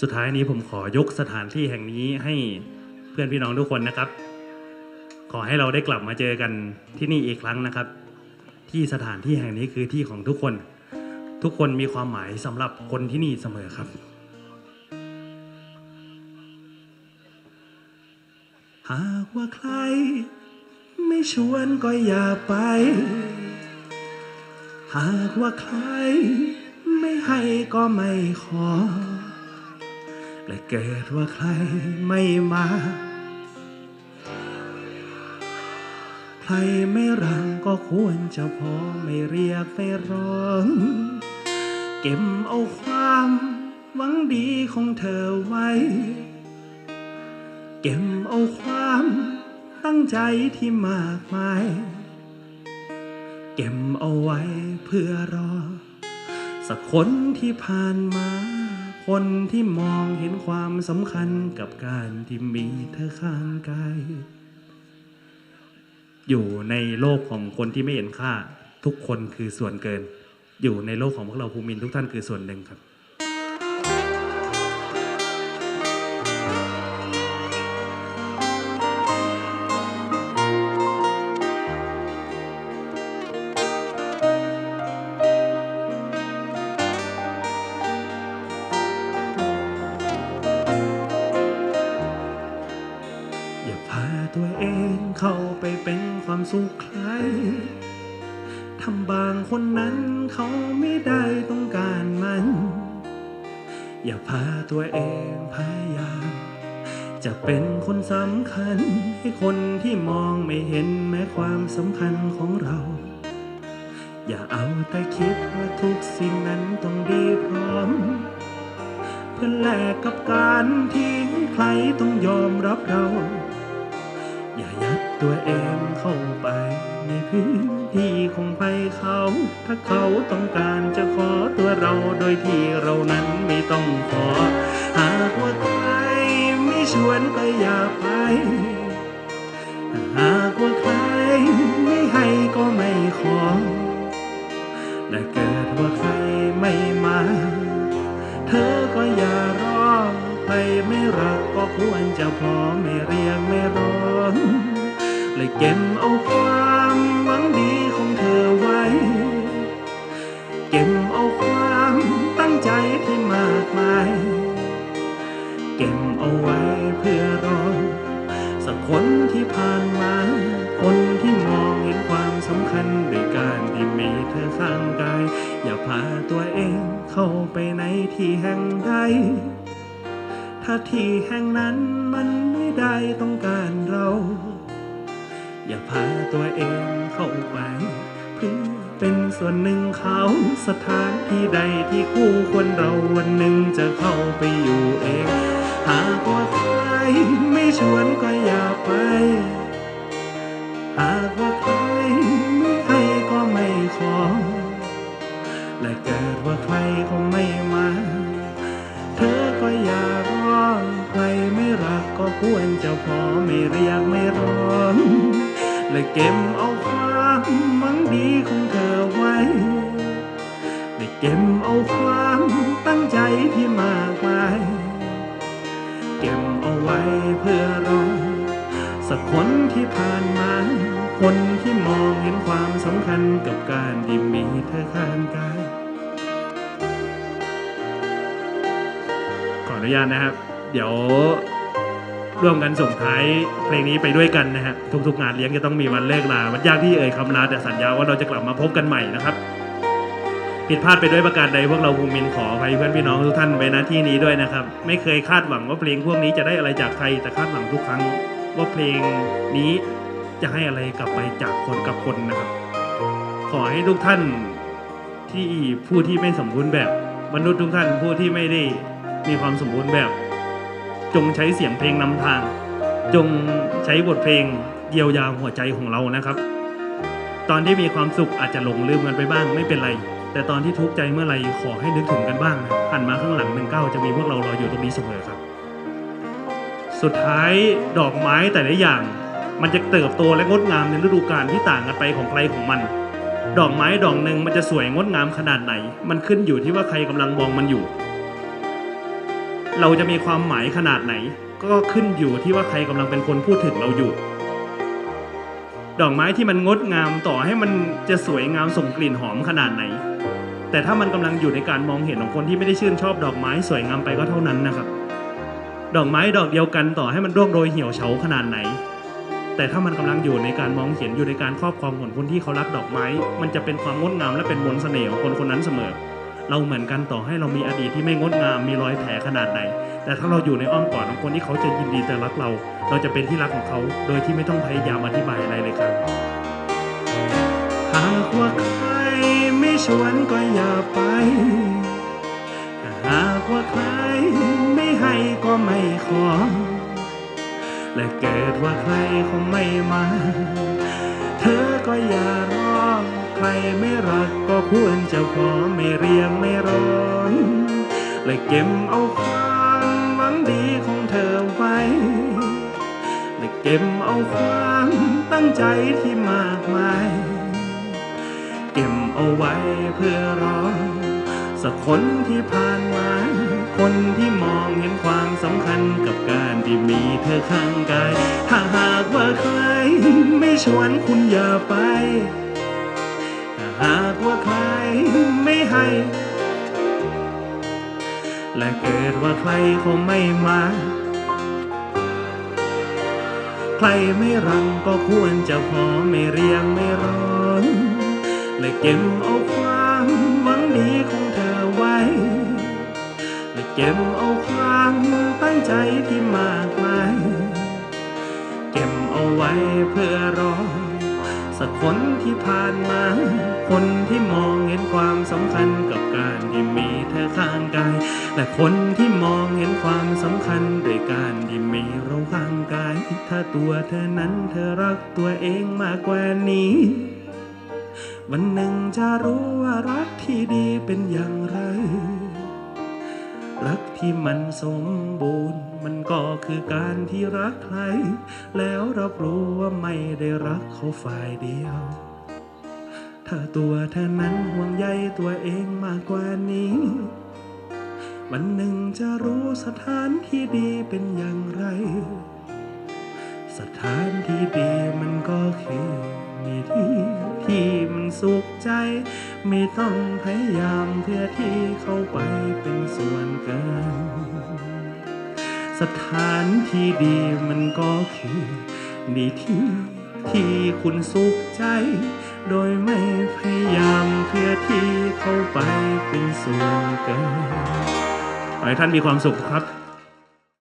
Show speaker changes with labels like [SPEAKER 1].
[SPEAKER 1] สุดท้ายนี้ผมขอยกสถานที่แห่งนี้ให้เพื่อนพี่น้องทุกคนนะครับ ขอให้เราได้กลับมาเจอกันที่นี่อีกครั้งนะครับ ที่สถานที่แห่งนี้คือที่ของทุกคน ทุกคนมีความหมายสำหรับคนที่นี่เสมอครับหากว่าใคร ไม่ชวนก็อย่าไป หากว่าใคร ไม่ให้ก็ไม่ขอ และเกิดว่าใครไม่มา ใครไม่รังก็ควรจะพอไม่เรียกไม่ร้องเก็บเอาความหวังดีของเธอไว้ เก็บเอาความตั้งใจที่มากมาย เก็บเอาไว้เพื่อรอ สักคนที่ผ่านมา คนที่มองเห็นความสำคัญกับการที่มีเธอข้างกาย อยู่ในโลกของคนที่ไม่เห็นค่า ทุกคนคือส่วนเกิน อยู่ในโลกของพวกเราภูมินทุกท่านคือส่วนหนึ่งครับ ตัวเองพยายาม จะเป็นคนสำคัญ ให้คนที่มองไม่เห็นแม้ความสำคัญของเรา อย่าเอาแต่คิดว่าทุกสิ่งนั้นต้องดีพร้อม เพื่อแลกกับการที่ใครต้องยอมรับเรา อย่ายัดตัวเองเข้าไปในพื้น ที่ของใครเขา ถ้าเขาต้องการจะขอตัวเราโดยที่เรานั้นไม่ต้องขอ หากว่าใครไม่ชวนก็อย่าไป หากว่าใครไม่ให้ก็ไม่ขอแต่เกิดว่าใครไม่มา เธอก็อย่ารอใครไม่รักก็ควรจะพอไม่เรียกไม่ร้อง เลยเก็บเอาความหวังดีของเธอไว้ เก็บเอาความตั้งใจที่มากมาย เก็บเอาไว้เพื่อรอ สักคนที่ผ่านมา คนที่มองเห็นความสำคัญด้วยการที่มีเธอข้างกาย อย่าพาตัวเองเข้าไปในที่แห่งใดถ้าที่แห่งนั้นมันไม่ได้ต้องการเรา อย่าพาตัวเองเข้าไปเพื่อเป็นส่วนหนึ่งเขาสถานที่ใดที่คู่ควรเราวันหนึ่งจะเข้าไปอยู่เอง หากว่าใครไม่ชวนก็อย่าไป หากว่าใครไม่ให้ก็ไม่ขอ และเกิดว่าใครเขาไม่มา เธอก็อย่าร้องใครไม่รักก็ควรจะพอไม่เรียกไม่ร้อง และเก็บเอาความหวังดีของเธอไว้และเก็บเอาความตั้งใจที่มากมายเก็บเอาไว้เพื่อรอสักคนที่ผ่านมา คนที่มองเห็นความสำคัญกับการที่มีเธอข้างกายขออนุญาตนะครับ เดี๋ยว ร่วมกันส่งท้ายเพลงนี้ไปด้วยกันนะฮะทุกๆงานเลี้ยงจะต้องมีวันเลิกลามันยากที่เอ่ยคำลาแต่สัญญาว่าเราจะกลับมาพบกันใหม่นะครับผิดพลาดไปด้วยประการใดพวกเราภูมินขออภัยเพื่อนพี่น้องทุกท่านไว้ณที่นี้ด้วยนะครับ ไม่เคยคาดหวังว่าเพลงพวกนี้จะได้อะไรจากใครแต่คาดหวังทุกครั้ง ว่าเพลงนี้จะให้อะไรกลับไปจากคนกับคนนะครับ ขอให้ทุกท่านที่ผู้ที่ไม่สมบูรณ์แบบ มนุษย์ทุกท่านผู้ที่ไม่ได้มีความสมบูรณ์แบบ จงใช้เสียงเพลงนำทาง จงใช้บทเพลงเยียวยาหัวใจของเรานะครับ ตอนที่มีความสุขอาจจะหลงลืมกันไปบ้างไม่เป็นไร แต่ตอนที่ทุกข์ใจเมื่อไหรขอให้นึกถึงกันบ้างนะหันมาข้างหลังหนึ่งเก้าจะมีพวกเรารออยู่ตรงนี้เสมอครับ สุดท้ายดอกไม้แต่ละอย่าง มันจะเติบโตและงดงามในฤดูกาลที่ต่างกันไปของใครของมันดอกไม้ดอกหนึ่งมันจะสวยงดงามขนาดไหน มันขึ้นอยู่ที่ว่าใครกำลังมองมันอยู่ เราจะมีความหมายขนาดไหน ก็ขึ้นอยู่ที่ว่าใครกำลังเป็นคนพูดถึงเราอยู่ ดอกไม้ที่มันงดงามต่อให้มันจะสวยงามส่งกลิ่นหอมขนาดไหน แต่ถ้ามันกำลังอยู่ในการมองเห็นของคนที่ไม่ได้ชื่นชอบดอกไม้สวยงามไปก็เท่านั้นนะครับ ดอกไม้ดอกเดียวกันต่อให้มันร่วงโรยเหี่ยวเฉาขนาดไหน แต่ถ้ามันกำลังอยู่ในการมองเห็นอยู่ในการครอบครองของคนที่เขารักดอกไม้ มันจะเป็นความงดงามและเป็นมนต์เสน่ห์ของคนคนนั้นเสมอ เราเหมือนกันต่อให้เรามีอดีตที่ไม่งดงามมีรอยแผลขนาดไหน แต่ถ้าเราอยู่ในอ้อมกอดของคนที่เขาจะยินดีจะรักเรา เราจะเป็นที่รักของเขา โดยที่ไม่ต้องพยายามอธิบายอะไรเลยครับหากว่าใครไม่ชวนก็อย่าไปหากว่าใครไม่ให้ก็ไม่ขอ และเกิดว่าใครคงไม่มา เธอก็อย่ารอง ใครไม่รักก็ควรจะขอไม่เรียงไม่ร้อนและเก็บเอาความหวังดีของเธอไว้และเก็บเอาความตั้งใจที่มากมาย เก็บเอาไว้เพื่อรอสักคนที่ผ่านมา คนที่มองเห็นความสำคัญกับการที่มีเธอข้างกาย ถ้าหากว่าใครไม่ชวนคุณอย่าไป หากว่าใครไม่ให้ และเกิดว่าใครเขาไม่มา ใครไม่รังก็ควรจะพอไม่เรียงไม่ร้อนและเก็บเอาความหวังดีของเธอไว้ และเก็บเอาความตั้งใจที่มากมาย เก็บเอาไว้เพื่อรอ สักคนที่ผ่านมา คนที่มองเห็นความสำคัญกับการที่มีเธอข้างกาย และคนที่มองเห็นความสำคัญด้วยการที่มีเราข้างกาย ถ้าตัวเธอนั้นเธอรักตัวเองมากกว่านี้ วันหนึ่งจะรู้ว่ารักที่ดีเป็นอย่างไร รักที่มันสมบูรณ์ มันก็คือการที่รักใคร แล้วรับรู้ว่าไม่ได้รักเขาฝ่ายเดียว ถ้าตัวเธอนั้นห่วงใยตัวเองมากกว่านี้ วันหนึ่งจะรู้สถานที่ดีเป็นอย่างไร สถานที่ดีมันก็คือมีที่ที่มันสุขใจ ไม่ต้องพยายามเพื่อที่เข้าไปเป็นส่วนเกิน สถานที่ดีมันก็คือดีที่ที่คุณสุขใจ โดยไม่พยายามเพื่อที่เข้าไปเป็นส่วนเกินขอให้ท่านมีความสุขครับ